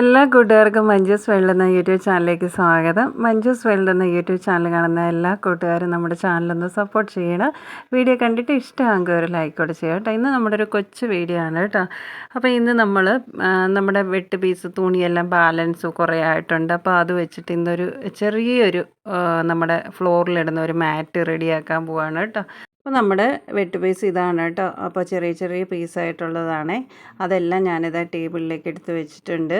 എല്ലാ കൂട്ടുകാർക്കും മഞ്ജുസ് വേൾഡ് എന്ന യൂട്യൂബ് ചാനലിലേക്ക് സ്വാഗതം. മഞ്ജുസ് വേൾഡ് എന്ന യൂട്യൂബ് ചാനൽ കാണുന്ന എല്ലാ കൂട്ടുകാരും നമ്മുടെ ചാനലൊന്ന് സപ്പോർട്ട് ചെയ്യണം. വീഡിയോ കണ്ടിട്ട് ഇഷ്ടമാകുമ്പോൾ ഒരു ലൈക്ക് കൂടെ ചെയ്യുക കേട്ടോ. ഇന്ന് നമ്മുടെ ഒരു കൊച്ചു വീഡിയോ ആണ് കേട്ടോ. അപ്പോൾ ഇന്ന് നമ്മൾ നമ്മുടെ വെട്ട് പീസ് തുണിയെല്ലാം ബാലൻസ് കുറേ ആയിട്ടുണ്ട്. അപ്പോൾ അത് വെച്ചിട്ട് ഇന്നൊരു ചെറിയൊരു നമ്മുടെ ഫ്ലോറിലിടുന്ന ഒരു മാറ്റ് റെഡിയാക്കാൻ പോവാണ് കേട്ടോ. അപ്പോൾ നമ്മുടെ വെട്ട് പീസ് ഇതാണ് കേട്ടോ. അപ്പോൾ ചെറിയ ചെറിയ പീസായിട്ടുള്ളതാണേ. അതെല്ലാം ഞാനിതാ ടേബിളിലേക്ക് എടുത്ത് വെച്ചിട്ടുണ്ട്.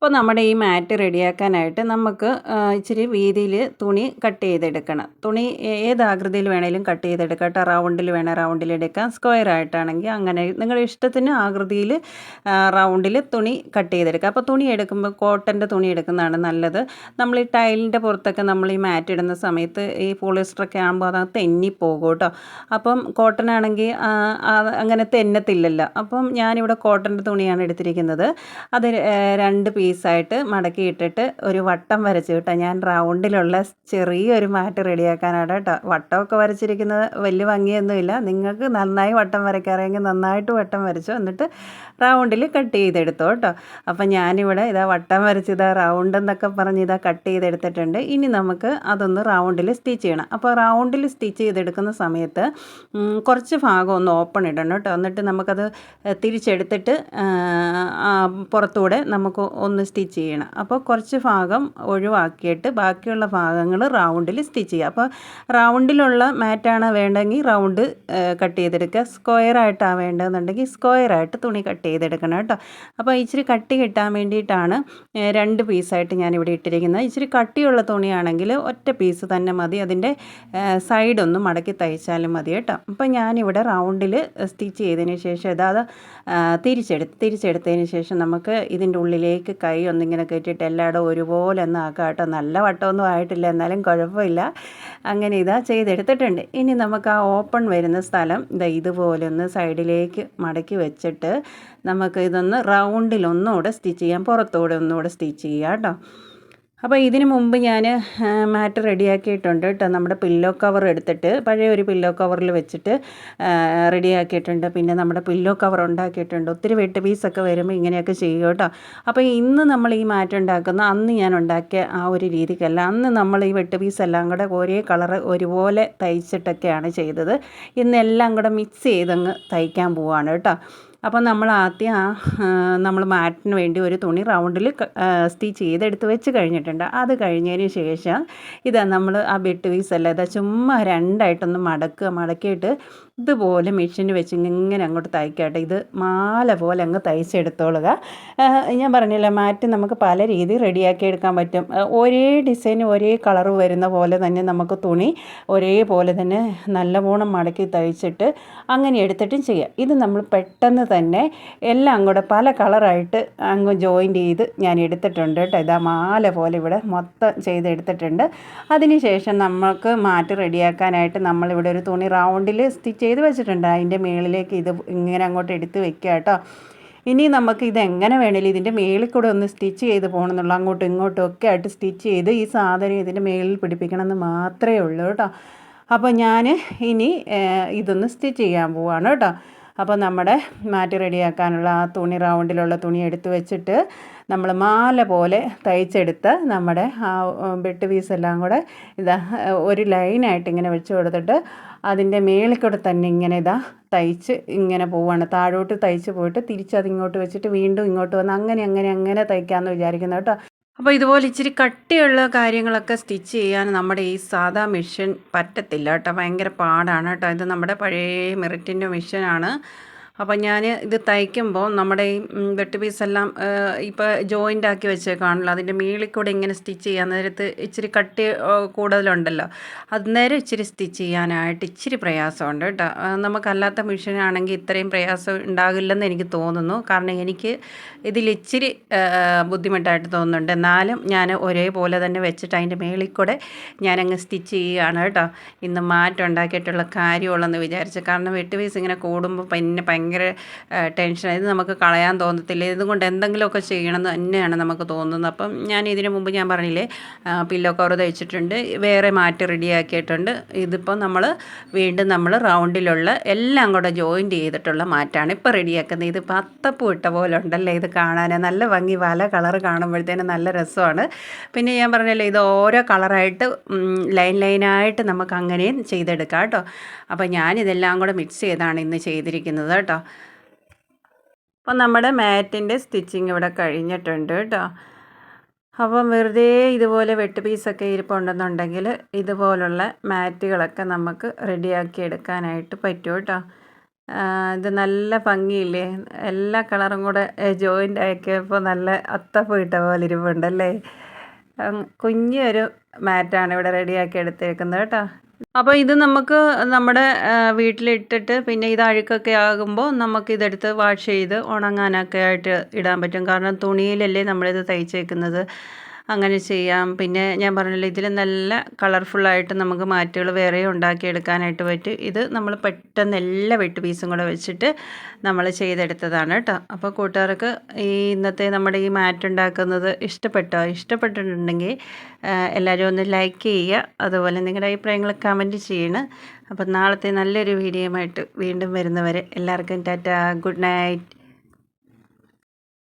അപ്പോൾ നമ്മുടെ ഈ മാറ്റ് റെഡിയാക്കാനായിട്ട് നമുക്ക് ഇച്ചിരി വീതിയിൽ തുണി കട്ട് ചെയ്തെടുക്കണം. തുണി ഏത് ആകൃതിയിൽ വേണേലും കട്ട് ചെയ്തെടുക്കാം. കേട്ടോ റൗണ്ടിൽ വേണേൽ റൗണ്ടിൽ എടുക്കാം. സ്ക്വയർ ആയിട്ടാണെങ്കിൽ അങ്ങനെ നിങ്ങളുടെ ഇഷ്ടത്തിന് ആകൃതിയിൽ റൗണ്ടിൽ തുണി കട്ട് ചെയ്തെടുക്കാം. അപ്പോൾ തുണി എടുക്കുമ്പോൾ കോട്ടന്റെ തുണി എടുക്കുന്നതാണ് നല്ലത്. നമ്മൾ ഈ ടൈലിന്റെ പുറത്തൊക്കെ നമ്മൾ ഈ മാറ്റ് ഇടുന്ന സമയത്ത് ഈ പോളിസ്റ്ററൊക്കെ ആകുമ്പോൾ അത് തെന്നിപ്പോകും കേട്ടോ. അപ്പം കോട്ടൺ ആണെങ്കിൽ അങ്ങനെ തെന്നത്തില്ലല്ലോ. അപ്പം ഞാനിവിടെ കോട്ടന്റെ തുണിയാണ് എടുത്തിരിക്കുന്നത്. അത് രണ്ട് രണ്ട് പീസായിട്ട് മടക്കി ഇട്ടിട്ട് ഒരു വട്ടം വരച്ച് കേട്ടോ. ഞാൻ റൗണ്ടിലുള്ള ചെറിയൊരു മാറ്റ് റെഡിയാക്കാനാണ് കേട്ടോ. വട്ടമൊക്കെ വരച്ചിരിക്കുന്നത് വലിയ ഭംഗിയൊന്നുമില്ല. നിങ്ങൾക്ക് നന്നായി വട്ടം വരയ്ക്കാറെങ്കിൽ നന്നായിട്ട് വട്ടം വരച്ചു. എന്നിട്ട് റൗണ്ടിൽ കട്ട് ചെയ്തെടുത്തു കേട്ടോ. അപ്പം ഞാനിവിടെ ഇതാ വട്ടം വരച്ച് ഇതാ റൗണ്ട് എന്നൊക്കെ പറഞ്ഞ് ഇതാ കട്ട് ചെയ്തെടുത്തിട്ടുണ്ട്. ഇനി നമുക്ക് അതൊന്ന് റൗണ്ടിൽ സ്റ്റിച്ച് ചെയ്യണം. അപ്പോൾ റൗണ്ടിൽ സ്റ്റിച്ച് ചെയ്തെടുക്കുന്ന സമയത്ത് കുറച്ച് ഭാഗം ഒന്ന് ഓപ്പൺ ഇടണം കേട്ടോ. എന്നിട്ട് നമുക്കത് തിരിച്ചെടുത്തിട്ട് പുറത്തൂടെ നമുക്ക് ഒന്ന് സ്റ്റിച്ച് ചെയ്യണം. അപ്പോൾ കുറച്ച് ഭാഗം ഒഴിവാക്കിയിട്ട് ബാക്കിയുള്ള ഭാഗങ്ങൾ റൗണ്ടിൽ സ്റ്റിച്ച് ചെയ്യുക. അപ്പോൾ റൗണ്ടിലുള്ള മാറ്റാണ് വേണ്ടെങ്കിൽ റൗണ്ട് കട്ട് ചെയ്തെടുക്കുക. സ്ക്വയർ ആയിട്ടാണ് വേണ്ടതെന്നുണ്ടെങ്കിൽ സ്ക്വയർ ആയിട്ട് തുണി കട്ട് ചെയ്തെടുക്കണം കേട്ടോ. അപ്പോൾ ഇച്ചിരി കട്ടി കിട്ടാൻ വേണ്ടിയിട്ടാണ് രണ്ട് പീസായിട്ട് ഞാനിവിടെ ഇട്ടിരിക്കുന്നത്. ഇച്ചിരി കട്ടിയുള്ള തുണിയാണെങ്കിൽ ഒറ്റ പീസ് തന്നെ മതി. അതിന്റെ സൈഡൊന്ന് മടക്കി തയ്ച്ചാലും മതി കേട്ടോ. അപ്പോൾ ഞാനിവിടെ റൗണ്ടിൽ സ്റ്റിച്ച് ചെയ്തതിന് ശേഷം ഇതാ തിരിച്ചെടുത്ത് തിരിച്ചെടുത്തതിന് ശേഷം നമുക്ക് ഇതിന്റെ ഉള്ളിലേക്ക് കൈ ഒന്നിങ്ങനെ കെട്ടിയിട്ട് എല്ലായിടും ഒരുപോലെ ഒന്ന് ആക്കാം കേട്ടോ. നല്ല വട്ടമൊന്നും ആയിട്ടില്ല എന്നാലും കുഴപ്പമില്ല. അങ്ങനെ ഇതാ ചെയ്തെടുത്തിട്ടുണ്ട്. ഇനി നമുക്ക് ആ ഓപ്പൺ വരുന്ന സ്ഥലം ഇതാ ഇതുപോലെ ഒന്ന് സൈഡിലേക്ക് മടക്കി വെച്ചിട്ട് നമുക്ക് ഇതൊന്ന് റൗണ്ടിൽ ഒന്നുകൂടെ സ്റ്റിച്ച് ചെയ്യാം. പുറത്തൂടെ ഒന്നുകൂടെ സ്റ്റിച്ച് ചെയ്യാം കേട്ടോ. അപ്പോൾ ഇതിനു മുമ്പ് ഞാൻ മാറ്റ് റെഡിയാക്കിയിട്ടുണ്ട് കേട്ടോ. നമ്മുടെ പില്ലോ കവർ എടുത്തിട്ട് പഴയ ഒരു പില്ലോ കവറിൽ വെച്ചിട്ട് റെഡിയാക്കിയിട്ടുണ്ട്. പിന്നെ നമ്മുടെ പില്ലോ കവർ ഉണ്ടാക്കിയിട്ടുണ്ട്. ഒത്തിരി വെട്ട് പീസൊക്കെ വരുമ്പോൾ ഇങ്ങനെയൊക്കെ ചെയ്യും കേട്ടോ. അപ്പോൾ ഇന്ന് നമ്മൾ ഈ മാറ്റ് ഉണ്ടാക്കുന്ന അന്ന് ഞാൻ ഉണ്ടാക്കിയ ആ ഒരു രീതിക്കല്ല. അന്ന് നമ്മൾ ഈ വെട്ട് പീസ് എല്ലാം കൂടെ ഒരേ കളറ് ഒരുപോലെ തയ്ച്ചിട്ടൊക്കെയാണ് ചെയ്തത്. ഇന്ന് എല്ലാം കൂടെ മിക്സ് ചെയ്തങ്ങ് തയ്ക്കാൻ പോവാണ് കേട്ടോ. അപ്പോൾ നമ്മൾ ആദ്യം ആ നമ്മൾ മാറ്റിന് വേണ്ടി ഒരു തുണി റൗണ്ടിൽ സ്റ്റിച്ച് ചെയ്തെടുത്ത് വെച്ച് കഴിഞ്ഞിട്ടുണ്ട്. അത് കഴിഞ്ഞതിന് ശേഷം ഇതാ നമ്മൾ ആ ബെഡ് പീസ് അല്ല ഇതാ ചുമ്മാ രണ്ടായിട്ടൊന്ന് മടക്കുക മടക്കിയിട്ട് ഇതുപോലെ മെഷീൻ വെച്ച് ഇങ്ങനെ അങ്ങോട്ട് തയ്ക്കട്ടെ. ഇത് മാല പോലെ അങ്ങ് തയ്ച്ചെടുത്തോളുക. ഞാൻ പറഞ്ഞില്ല മാറ്റ് നമുക്ക് പല രീതി റെഡിയാക്കി എടുക്കാൻ പറ്റും. ഒരേ ഡിസൈൻ ഒരേ കളർ വരുന്ന പോലെ തന്നെ നമുക്ക് തുണി ഒരേപോലെ തന്നെ നല്ലവണ്ണം മടക്കി തയ്ച്ചിട്ട് അങ്ങനെ എടുത്തിട്ടും ചെയ്യാം. ഇത് നമ്മൾ പെട്ടെന്ന് തന്നെ എല്ലാം കൂടെ പല കളറായിട്ട് അങ്ങ് ജോയിന്റ് ചെയ്ത് ഞാൻ എടുത്തിട്ടുണ്ട് കേട്ടോ. ഇതാ മാല പോലെ ഇവിടെ മൊത്തം ചെയ്തെടുത്തിട്ടുണ്ട് അതിനുശേഷം നമുക്ക് മാറ്റ് റെഡിയാക്കാനായിട്ട് നമ്മളിവിടെ ഒരു തുണി റൗണ്ടിൽ സ്റ്റിച്ച് ചെയ്ത് വെച്ചിട്ടുണ്ട്. അതിന്റെ മേളിലേക്ക് ഇത് ഇങ്ങനെ അങ്ങോട്ട് എടുത്ത് വെക്കുക കേട്ടോ. ഇനി നമുക്ക് ഇത് എങ്ങനെ വേണേലും ഇതിന്റെ മേളിൽ കൂടെ ഒന്ന് സ്റ്റിച്ച് ചെയ്ത് പോകണമെന്നുള്ള അങ്ങോട്ടും ഇങ്ങോട്ടും ഒക്കെ ആയിട്ട് സ്റ്റിച്ച് ചെയ്ത് ഈ സാധനം ഇതിന്റെ മേളിൽ പിടിപ്പിക്കണം എന്ന് മാത്രമേ ഉള്ളൂ കേട്ടോ. അപ്പോൾ ഞാൻ ഇനി ഇതൊന്ന് സ്റ്റിച്ച് ചെയ്യാൻ പോവാണ് കേട്ടോ. അപ്പോൾ നമ്മുടെ മാറ്റ് റെഡിയാക്കാനുള്ള ആ തുണി റൗണ്ടിലുള്ള തുണി എടുത്ത് വെച്ചിട്ട് നമ്മൾ മാല പോലെ തയ്ച്ചെടുത്ത് നമ്മുടെ ആ ബെട്ട് പീസ് എല്ലാം കൂടെ ഇതാ ഒരു ലൈനായിട്ട് ഇങ്ങനെ വെച്ച് കൊടുത്തിട്ട് അതിന്റെ മേളിൽ കൂടെ തന്നെ ഇങ്ങനെ ഇതാ തയ്ച്ച് ഇങ്ങനെ പോവാണ്. താഴോട്ട് തയ്ച്ച് പോയിട്ട് തിരിച്ചത് ഇങ്ങോട്ട് വെച്ചിട്ട് വീണ്ടും ഇങ്ങോട്ട് വന്ന് അങ്ങനെ അങ്ങനെ അങ്ങനെ തയ്ക്കാമെന്ന് വിചാരിക്കുന്നു കേട്ടോ. അപ്പോൾ ഇതുപോലെ ഇച്ചിരി കട്ടിയുള്ള കാര്യങ്ങളൊക്കെ സ്റ്റിച്ച് ചെയ്യാൻ നമ്മുടെ ഈ സാധാ മെഷീൻ പറ്റത്തില്ല കേട്ടോ. ഭയങ്കര പാടാണ് കേട്ടോ. ഇത് നമ്മുടെ പഴയ മെറിറ്റിന്റെ മെഷീനാണ്. അപ്പോൾ ഞാൻ ഇത് തയ്ക്കുമ്പോൾ നമ്മുടെ ഈ വെട്ട് പീസെല്ലാം ഇപ്പോൾ ജോയിന്റ് ആക്കി വെച്ചേക്കാണല്ലോ. അതിന്റെ മേളിൽ കൂടെ ഇങ്ങനെ സ്റ്റിച്ച് ചെയ്യാൻ നേരത്ത് ഇച്ചിരി കട്ടി കൂടുതലുണ്ടല്ലോ. അന്നേരം ഇച്ചിരി സ്റ്റിച്ച് ചെയ്യാനായിട്ട് ഇച്ചിരി പ്രയാസമുണ്ട് കേട്ടോ. നമുക്കല്ലാത്ത മെഷീനാണെങ്കിൽ ഇത്രയും പ്രയാസം ഉണ്ടാകില്ലെന്ന് എനിക്ക് തോന്നുന്നു. കാരണം എനിക്ക് ആ, ബുദ്ധിമുട്ടായിട്ട് തോന്നുന്നുണ്ട്. എന്നാലും ഞാൻ ഒരേപോലെ തന്നെ വെച്ചിട്ട് അതിന്റെ മേളിൽ കൂടെ ഞാനങ്ങ് സ്റ്റിച്ച് ചെയ്യുകയാണ് കേട്ടോ. ഇന്ന് മാറ്റം ഉണ്ടാക്കിയിട്ടുള്ള കാര്യമുള്ളെന്ന് വിചാരിച്ചു. കാരണം വെട്ട് പീസ് ഇങ്ങനെ കൂടുമ്പോൾ പിന്നെ ഭയങ്കര ഭയങ്കര ടെൻഷൻ ഇത് നമുക്ക് കളയാൻ തോന്നത്തില്ല. ഇതുകൊണ്ട് എന്തെങ്കിലുമൊക്കെ ചെയ്യണമെന്ന് തന്നെയാണ് നമുക്ക് തോന്നുന്നത്. അപ്പം ഞാൻ ഇതിന് മുമ്പ് ഞാൻ പറഞ്ഞില്ലേ പില്ലോ കവർ തയ്ച്ചിട്ടുണ്ട്. വേറെ മാറ്റി റെഡിയാക്കിയിട്ടുണ്ട് ഇതിപ്പോൾ നമ്മൾ വീണ്ടും നമ്മൾ റൗണ്ടിലുള്ള എല്ലാം കൂടെ ജോയിന്റ് ചെയ്തിട്ടുള്ള മാറ്റാണ് ഇപ്പോൾ റെഡിയാക്കുന്നത് ഇത് പത്തപ്പൂ ഇട്ട പോലെ ഉണ്ടല്ലേ ഇത് കാണാൻ നല്ല ഭംഗി പല കളർ കാണുമ്പോഴത്തേനും നല്ല രസമാണ്. പിന്നെ ഞാൻ പറഞ്ഞല്ലോ ഇത് ഓരോ കളറായിട്ട് ലൈൻ ലൈനായിട്ട് നമുക്ക് അങ്ങനെയും ചെയ്തെടുക്കാം കേട്ടോ. അപ്പോൾ ഞാനിതെല്ലാം കൂടെ മിക്സ് ചെയ്താണ് ഇന്ന് ചെയ്തിരിക്കുന്നത് കേട്ടോ. അപ്പോൾ നമ്മുടെ മാറ്റിന്റെ സ്റ്റിച്ചിങ് ഇവിടെ കഴിഞ്ഞിട്ടുണ്ട് കേട്ടോ. അപ്പം വെറുതെ ഇതുപോലെ വെട്ട് പീസൊക്കെ ഇരിപ്പുണ്ടെന്നുണ്ടെങ്കിൽ ഇതുപോലുള്ള മാറ്റുകളൊക്കെ നമുക്ക് റെഡിയാക്കി എടുക്കാനായിട്ട് പറ്റും കേട്ടോ. ഇത് നല്ല ഭംഗിയില്ലേ? എല്ലാ കളറും കൂടെ ജോയിന്റ് ആക്കിയപ്പോൾ നല്ല അത്ത പോയിട്ട പോലെ ഇരിപ്പുണ്ടല്ലേ? കുഞ്ഞൊരു മാറ്റാണ് ഇവിടെ റെഡിയാക്കി എടുത്തേക്കുന്നത് കേട്ടോ. അപ്പോൾ ഇത് നമുക്ക് നമ്മുടെ വീട്ടിലിട്ടിട്ട് പിന്നെ ഇത് അഴുക്കൊക്കെ ആകുമ്പോൾ നമുക്ക് ഇതെടുത്ത് വാഷ് ചെയ്ത് ഉണങ്ങാനൊക്കെ ആയിട്ട് ഇടാൻ പറ്റും. കാരണം തുണിയിലല്ലേ നമ്മളിത് തയ്ച്ചേക്കുന്നത്. അങ്ങനെ ചെയ്യാം. പിന്നെ ഞാൻ പറഞ്ഞല്ലോ ഇതിൽ നല്ല കളർഫുള്ളായിട്ട് നമുക്ക് മാറ്റുകൾ വേറെ ഉണ്ടാക്കിയെടുക്കാനായിട്ട് പറ്റും. ഇത് നമ്മൾ പെട്ടെന്ന് എല്ലാ വെട്ട് പീസും കൂടെ വെച്ചിട്ട് നമ്മൾ ചെയ്തെടുത്തതാണ് കേട്ടോ. അപ്പോൾ കൂട്ടുകാർക്ക് ഈ ഇന്നത്തെ നമ്മുടെ ഈ മാറ്റ് ഉണ്ടാക്കുന്നത് ഇഷ്ടപ്പെട്ടോ? ഇഷ്ടപ്പെട്ടിട്ടുണ്ടെങ്കിൽ എല്ലാവരും ഒന്ന് ലൈക്ക് ചെയ്യുക. അതുപോലെ നിങ്ങളുടെ അഭിപ്രായങ്ങൾ കമന്റ് ചെയ്യണം. അപ്പോൾ നാളത്തെ നല്ലൊരു വീഡിയോയുമായിട്ട് വീണ്ടും വരുന്നവരെ എല്ലാവർക്കും ടാറ്റ. Good night.